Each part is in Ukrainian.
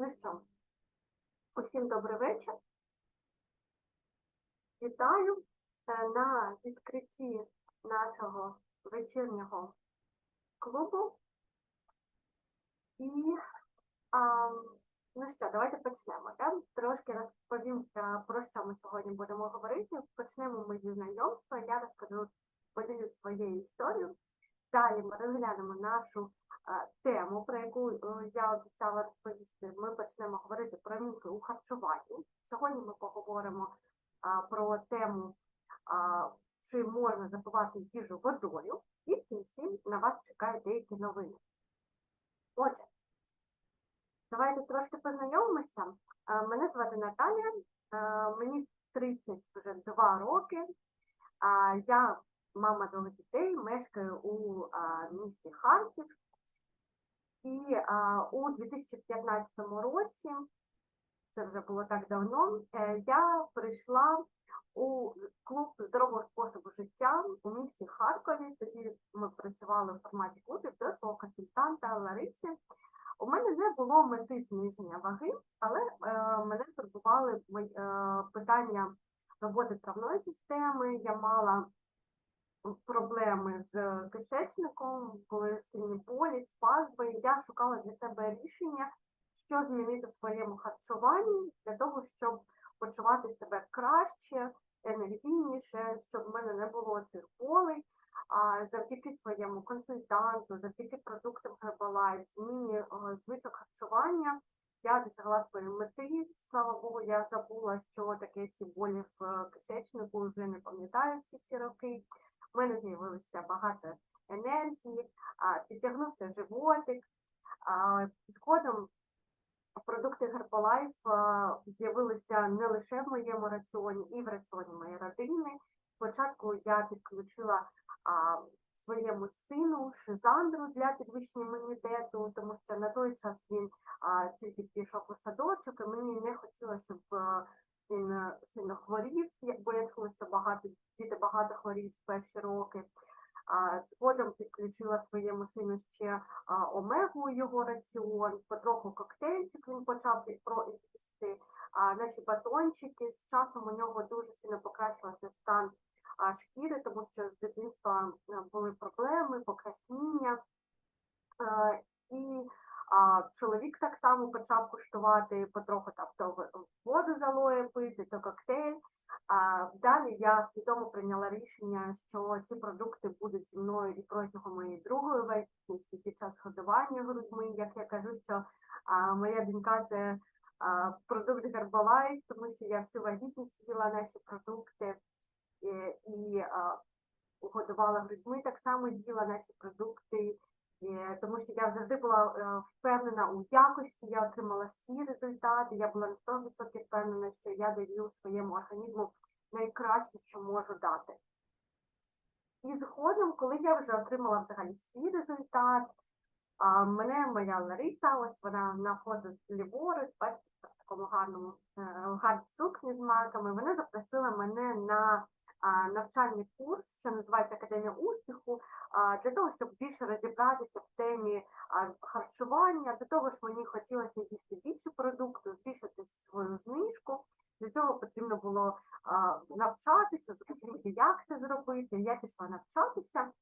Ну що, усім добрий вечір. Вітаю е, на відкритті нашого вечірнього клубу. І а, ну що, давайте почнемо. Я трошки розповім е, про що ми сьогодні будемо говорити. Почнемо ми зі знайомства. Я розкажу, поділюсь своєю історією. Далі ми розглянемо нашу тему, про яку е, я обіцяла розповісти. Ми почнемо говорити про міфи у харчуванні. Сьогодні ми поговоримо про тему, чи можна запивати їжу водою, і в кінці на вас чекають деякі новини. Отже, давайте трошки познайомимося. Мене звати Наталя, а, мені 30 вже 2 роки. Я мама двох дітей, мешкаю у місті Харків. І а, у 2015 році, це вже було так давно, е, я прийшла у клуб здорового способу життя у місті Харкові. Тоді ми працювали в форматі клубів до свого консультанта Лариси. У мене не було мети зниження ваги, але е, мене турбували е, питання роботи травної системи. Я мала проблеми з кишечником, були сильні болі, спазми. Я шукала для себе рішення, що змінити в своєму харчуванні для того, щоб почувати себе краще, енергійніше, щоб в мене не було цих болей. А завдяки своєму консультанту, завдяки продуктам Herbalife, зміні е, звичок харчування, я досягла своєї мети. Слава Богу, я забула, що таке ці болі в е, кишечнику, вже не пам'ятаю всі ці роки. У мене з'явилося багато енергії, підтягнувся животик. Згодом продукти Herbalife з'явилися не лише в моєму раціоні, і в раціоні моєї родини. Спочатку я підключила своєму сину Шизандру для підвищення імунітету, тому що на той час він тільки пішов у садочок, і мені не хотілося, щоб він сильно хворів, я- бо я що багато діти багато хворіють в перші роки. Згодом підключила своєму сину ще омегу його раціон, потроху коктейльчик він почав їсти. Наші батончики з часом у нього дуже сильно покращився стан шкіри, тому що з дитинства е, були проблеми, покраснення. Е, І а, чоловік так само почав куштувати потроху там то воду з алоє пити, то коктейль. А далі я свідомо прийняла рішення, що ці продукти будуть зі мною і протягом моєї другої вагітності під час годування грудьми. Як я кажу, що а, моя донька це а, продукт Herbalife, тому що я всю вагітність їла наші продукти і, і а, годувала грудьми, так само їла наші продукти. Е, тому що я завжди була е, впевнена у якості, я отримала свій результат, я була на 100% впевнена, що я даю своєму організму найкраще, що можу дати. І згодом, коли я вже отримала взагалі свій результат, мене моя Лариса, ось вона на фото ліворуч, бачите, в такому гарному е, гарній сукні з маками, вона запросила мене на навчальний курс, що називається Академія успіху, для того, щоб більше розібратися в темі харчування. До того ж, мені хотілося їсти більше продукту, збільшити свою знижку. Для цього потрібно було навчатися, зрозуміти, як це зробити. Я пішла навчатися.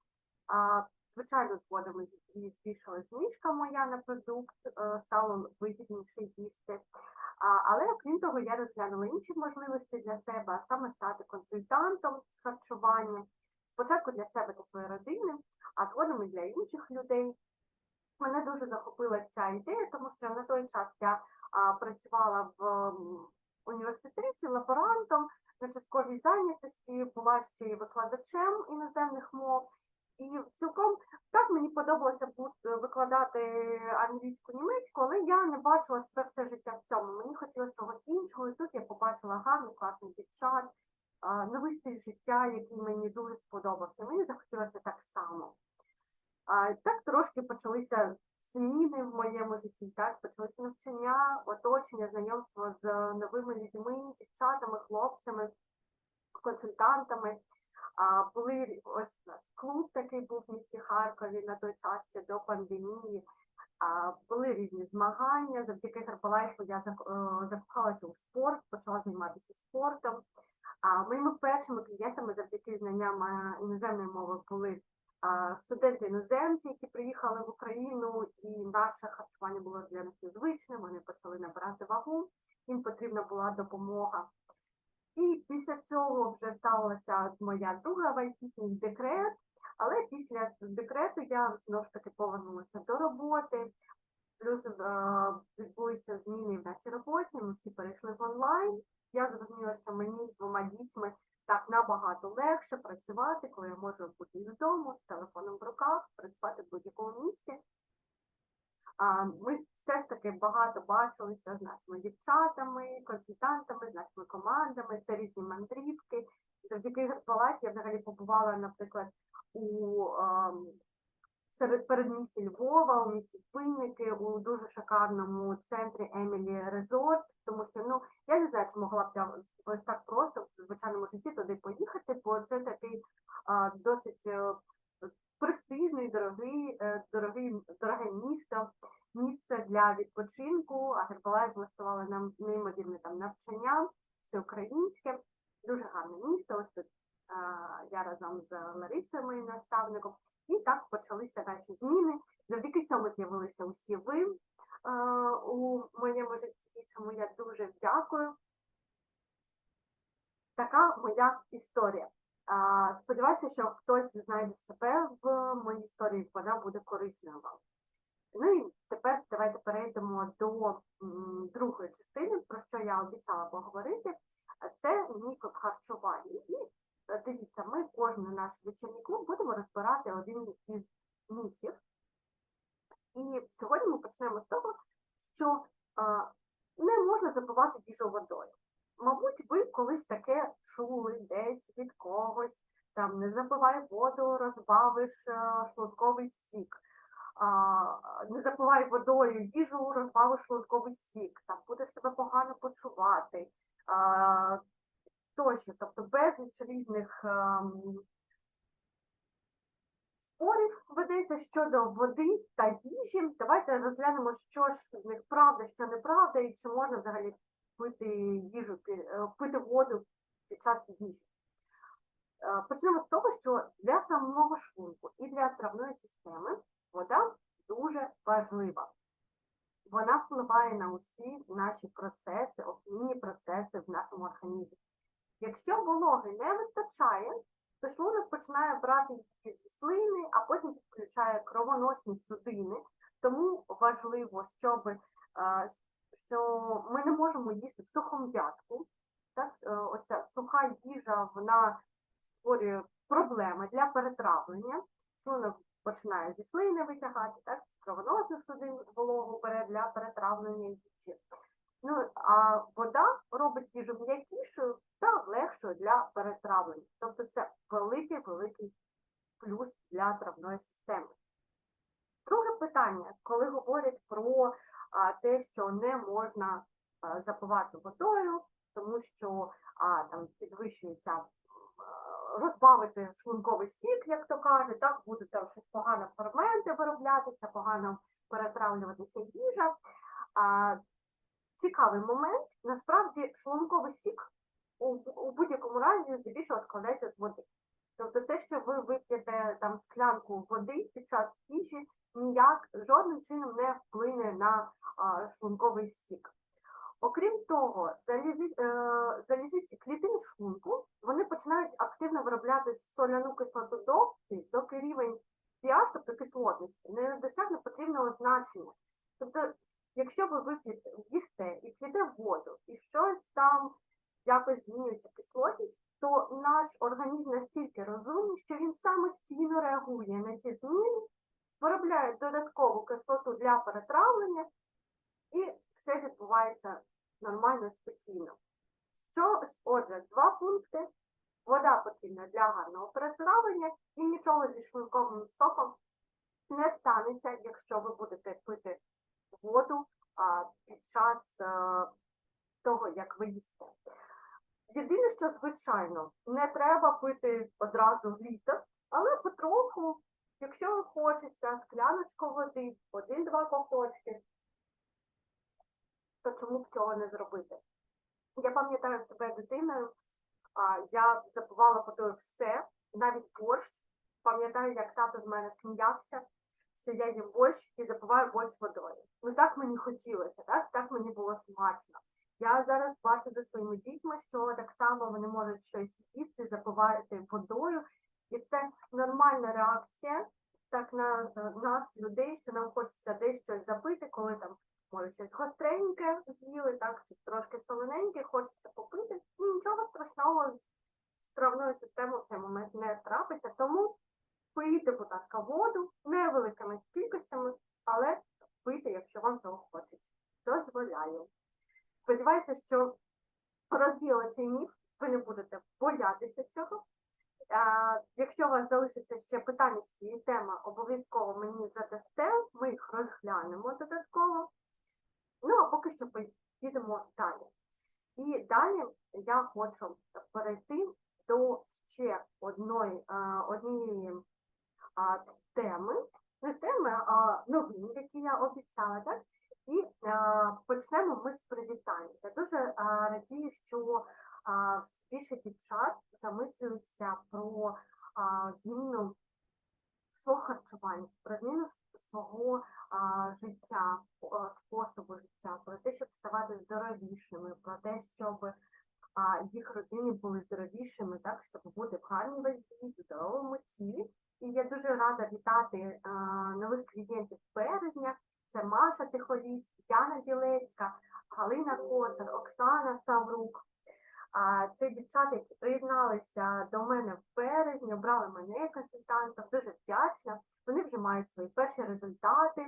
Звичайно, згодом і збільшила знижка моя на продукт, е, стало вигідніше їсти. Але окрім того, я розглянула інші можливості для себе, а саме стати консультантом з харчування. Спочатку для себе та своєї родини, а згодом і для інших людей. Мене дуже захопила ця ідея, тому що на той час я а, працювала в університеті лаборантом на частковій зайнятості, була ще й викладачем іноземних мов. І цілком так мені подобалося бу- викладати англійську німецьку, але я не бачила себе все життя в цьому. Мені хотілося чогось іншого, і тут я побачила гарний, класний дівчат, новий стиль життя, який мені дуже сподобався. Мені захотілося так само. Так трошки почалися зміни в моєму житті, так почалося навчання, оточення, знайомство з новими людьми, дівчатами, хлопцями, консультантами. Були ось у нас клуб такий був в місті Харкові на той час ще до пандемії. Були різні змагання. Завдяки Гербалайфу я е, закохалася у спорт, почала займатися спортом. А моїми першими клієнтами завдяки знанням е, іноземної мови були а, студенти-іноземці, які приїхали в Україну, і наше харчування було для них незвичним. Вони почали набирати вагу, їм потрібна була допомога. І після цього вже сталася моя друга вагітність декрет. Але після декрету я знову ж таки повернулася до роботи. Плюс е, відбулися зміни в нашій роботі. Ми всі перейшли в онлайн. Я зрозуміла, що мені з двома дітьми так набагато легше працювати, коли я можу бути з дому, з телефоном в руках, працювати в будь-якому місці. Ми все ж таки багато бачилися з нашими дівчатами, консультантами, з нашими командами, це різні мандрівки. Завдяки Гербалайф я взагалі побувала, наприклад, у ем, серед передмісті Львова, у місті Пинники, у дуже шикарному центрі Емілі Резорт, тому що ну я не знаю, чи могла б я ось так просто в звичайному житті туди поїхати, бо це такий а, досить е, престижний, дорогий, е, дорогий, дороге місто, місце для відпочинку. А Гербалайф влаштували нам неймовірне там навчання, всеукраїнське, дуже гарне місто. Ось тут а, я разом з Ларисою, моїм наставником. І так почалися наші зміни. Завдяки цьому з'явилися усі ви е, у моєму житті, чому я дуже дякую. Така моя історія. Сподіваюся, що хтось знайде себе в моїй історії, вона буде корисною вам. Ну і тепер давайте перейдемо до другої частини, про що я обіцяла поговорити. Це міфи в харчуванні. І е, дивіться, ми кожен наш вечірній клуб будемо розбирати один із міфів. І сьогодні ми почнемо з того, що а, не можна запивати їжу водою. Мабуть, ви колись таке чули десь від когось, там не запивай воду, розбавиш е, шлунковий сік. А, не запивай водою їжу, розбавиш шлунковий сік, там будеш себе погано почувати. А, тощо, тобто безліч різних ем, спорів ведеться щодо води та їжі. Давайте розглянемо, що ж з них правда, що неправда, і чи можна взагалі пити їжу, е, пити воду під час їжі. Е, Почнемо з того, що для самого шлунку і для травної системи вода дуже важлива. Вона впливає на усі наші процеси, обмінні процеси в нашому організмі. Якщо вологи не вистачає, то шлунок починає брати її зі слини, а потім підключає кровоносні судини. Тому важливо, щоб е, що ми не можемо їсти в сухом'ятку. Так? Е, Ось ця суха їжа вона створює проблеми для перетравлення. Шлунок починає зі слини витягати, так? з кровоносних судин вологу бере для перетравлення їжі. Ну, а вода робить їжу м'якішою та легшою для перетравлення. Тобто це великий великий плюс для травної системи. Друге питання, коли говорять про те, що не можна а, запивати водою, тому що а, там підвищується розбавити шлунковий сік, як то кажуть, так буде там щось погано ферменти вироблятися, погано перетравлюватися їжа. А, цікавий момент. Насправді шлунковий сік у, у будь-якому разі здебільшого складається з води. Тобто те, що ви вип'єте там склянку води під час їжі, ніяк жодним чином не вплине на а, шлунковий сік. Окрім того, е, залізисті клітини шлунку вони починають активно виробляти соляну кислоту доти, доки рівень pH, тобто кислотності, не досягне потрібного значення. Тобто, якщо ви вип'єте, їсте і п'єте воду, і щось там якось змінюється кислотність, то наш організм настільки розумний, що він самостійно реагує на ці зміни, виробляє додаткову кислоту для перетравлення, і все відбувається нормально, спокійно. Що, отже, два пункти. Вода потрібна для гарного перетравлення і нічого зі шлунковим соком не станеться, якщо ви будете пити воду а, під час а, того, як ви їсте. Єдине, що, звичайно, не треба пити одразу літр, але потроху Якщо хочеться скляночку води, один-два ковточки, то чому б цього не зробити? Я пам'ятаю себе дитиною, я запивала водою все, навіть борщ. Пам'ятаю, як тато з мене сміявся, що я їм борщ і запиваю борщ водою. Ну так мені хотілося, так, так мені було смачно. Я зараз бачу за своїми дітьми, що так само вони можуть щось їсти, запивати водою, і це нормальна реакція так на е, нас, людей, що нам хочеться десь щось запити, коли там може щось гостреньке з'їли, так, чи трошки солоненьке, хочеться попити. Ну, Нічого страшного з травною системою в цей момент не трапиться. Тому пийте, будь ласка, воду невеликими кількостями, але пийте, якщо вам цього хочеться. Дозволяю. Сподіваюся, що розвіяла цей міф, ви не будете боятися цього. А, Якщо у вас залишаться ще питання з цієї теми, обов'язково мені задасте, ми їх розглянемо додатково. Ну, а поки що підемо далі. І далі я хочу перейти до ще одної, а, однієї теми, не теми, а новин, які я обіцяла, так? І а, почнемо ми з привітань. Я дуже а, радію, що а, більше дівчат замислюються про зміну свого харчування, про зміну свого життя, способу життя, про те, щоб ставати здоровішими, про те, щоб їх родини були здоровішими, так, щоб бути в гарній вазі, в здоровому тілі. І я дуже рада вітати нових клієнтів березня. Це Маша Тихоліс, Яна Білецька, Галина Коцар, Оксана Саврук. Це дівчата, які приєдналися до мене в березні, обрали мене як консультанта, дуже вдячна. Вони вже мають свої перші результати.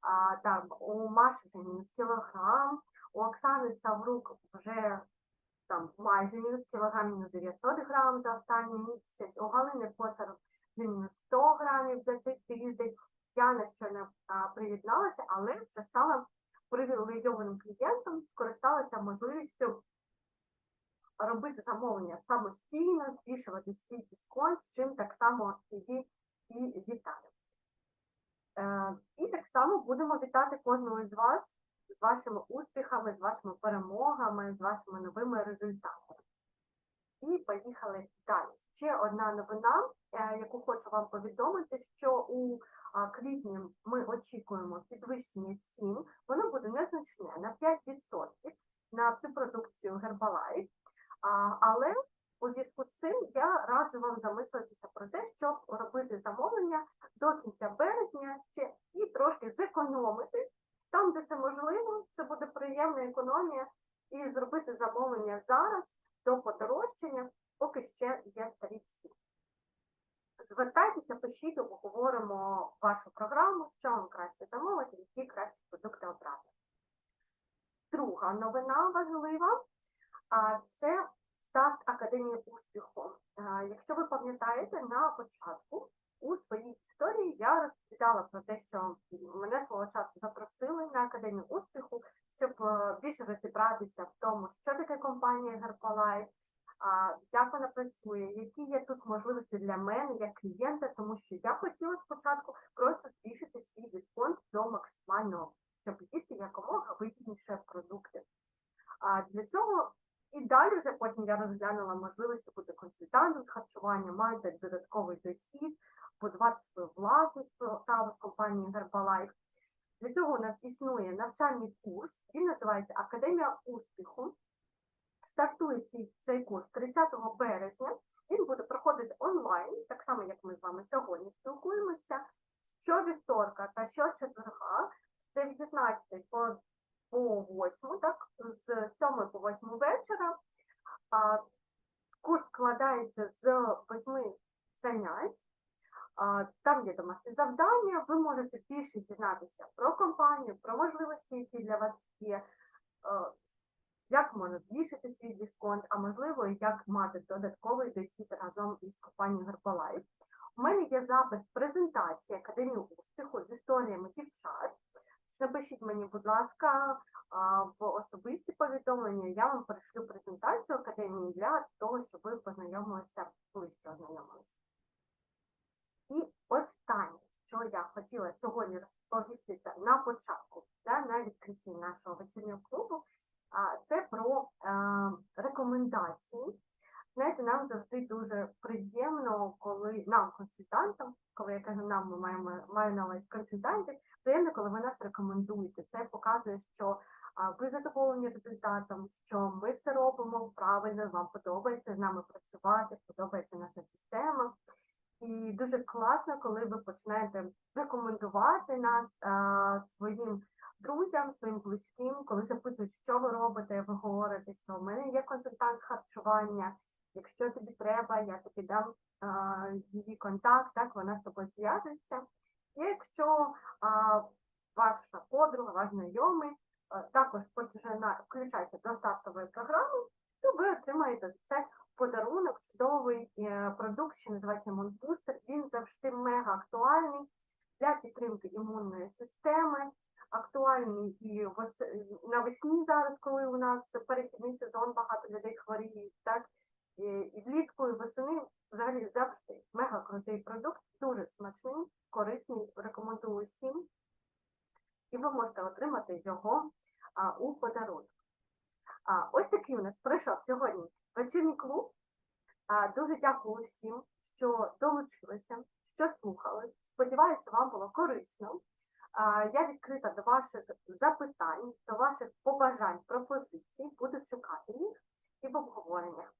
А, там, у Маші вже мінус кілограм, у Оксани Саврук вже там майже мінус кілограм, мінус 900 грам за останній місяць, у Галини Коцар вже мінус 100 грамів за цей тиждень. Яна ще не а, приєдналася, але вже стала привілейованим клієнтом, скористалася можливістю робити замовлення самостійно, збільшувати свій дисконт, з чим так само її і вітаю. Е, І так само будемо вітати кожного з вас з вашими успіхами, з вашими перемогами, з вашими новими результатами. І поїхали далі. Ще одна новина, е, яку хочу вам повідомити, що у квітні ми очікуємо підвищення цін. Воно буде незначне на 5% на всю продукцію. А, але у зв'язку з цим я раджу вам замислитися про те, щоб робити замовлення до кінця березня ще і трошки зекономити. Там, де це можливо, це буде приємна економія, і зробити замовлення зараз до подорожчання, поки ще є старі ціни. Звертайтеся, пишіть, обговоримо вашу програму, що вам краще замовити, які кращі продукти обрати. Друга новина важлива це старт Академії успіху. Якщо ви пам'ятаєте, на початку у своїй історії я розповідала про те, що мене свого часу запросили на Академію успіху, щоб е, більше розібратися в тому, що таке компанія Herbalife, як вона працює, які є тут можливості для мене як клієнта, тому що я хотіла спочатку просто збільшити свій дисконт до максимального, щоб їсти якомога вигідніше продукти. А для цього і далі вже потім я розглянула можливості бути консультантом з харчування, мати додатковий дохід, будувати свою власну справу з компанією Herbalife. Для цього у нас існує навчальний курс, він називається Академія успіху. Стартує цей, цей курс 30 березня. Він буде проходити онлайн, так само, як ми з вами сьогодні спілкуємося, щовівторка та щочетверга з 19 по по 8, так, з 7 по 8 вечора. А, курс складається з 8 занять. А, там є домашні завдання, ви можете більше дізнатися про компанію, про можливості, які для вас є, як можна збільшити свій дисконт, а можливо, як мати додатковий дохід разом із компанією Herbalife. У мене є запис презентації Академії успіху з історіями дівчат. Напишіть мені, будь ласка, в особисті повідомлення, я вам перешлю презентацію академії для того, щоб ви познайомилися ближче ознайомилися. І останнє, що я хотіла сьогодні розповісти це на початку, да, на відкритті нашого вечірнього клубу, це про е, рекомендації. Знаєте, нам завжди дуже приємно, коли нам, консультантам, коли я кажу нам, ми маємо маю на увазі консультантів, приємно, коли ви нас рекомендуєте. Це показує, що а, ви задоволені результатом, що ми все робимо правильно, вам подобається з нами працювати, подобається наша система. І дуже класно, коли ви починаєте рекомендувати нас а, своїм друзям, своїм близьким, коли запитують, що ви робите, ви говорите, що в мене є консультант з харчування. Якщо тобі треба, я тобі дам а, її контакт, так вона з тобою зв'яжеться. І якщо а, ваша подруга, ваш знайомий а, також починає включається до стартової програми, то ви отримаєте це подарунок, чудовий е, продукт, що називається Монбустер. Він завжди мега актуальний для підтримки імунної системи. Актуальний і навесні зараз, коли у нас перехідний сезон, багато людей хворіють, так і, влітку, і восени взагалі завжди мега крутий продукт, дуже смачний, корисний, рекомендую всім. І ви можете отримати його а, у подарунок. А, ось такий у нас пройшов сьогодні вечірній клуб. А, дуже дякую усім, що долучилися, що слухали. Сподіваюся, вам було корисно. Я відкрита до ваших запитань, до ваших побажань, пропозицій, буду чекати їх і в обговореннях.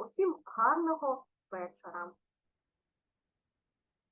Усім гарного вечора.